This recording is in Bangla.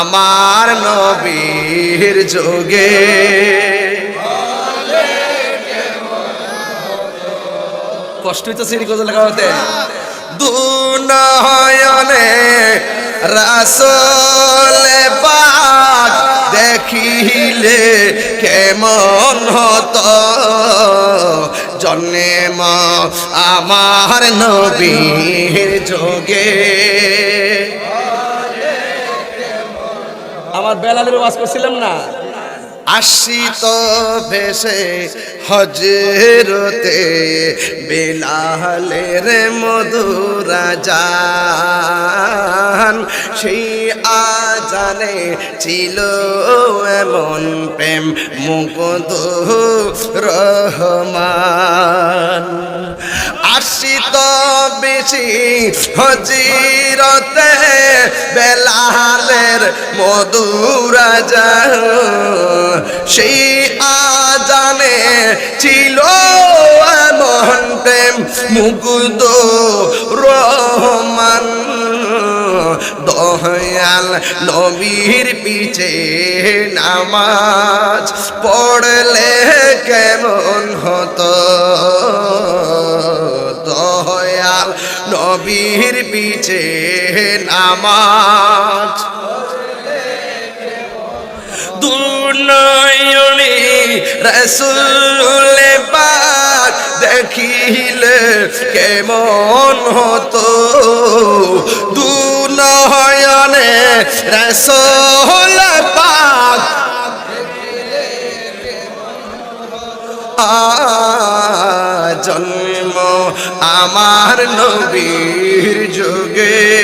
আমার নবীর যোগে। কষ্ট হইতেছে এই গজল গাওয়াতে। দুনয়নে রাসলে পাক দেখিলে কেমন হত। জন্মে জন্ম আমার নবীর যোগে। আমার বেলালের ওয়াজ করছিলাম না। আসিত ভেসে হজরতে বেলালের মধুরা জান। সেই আজানে ছিল এমন প্রেম মুকুদ রহমান। আসিত বেশি হজিরতে বেলালের মধুরা সেই আজানে ছিল প্রেম মুকুদ রহমান। দহয়াল নবীর পিছে নামাজ পড়লে কেমন হতো? নবীর পিছে নামাজ। দুনয়নি রসুল পাক দেখিলে কেমন হতো? দুনয়নে রসুল পাক আ জন্ম আমার নবীর যুগে।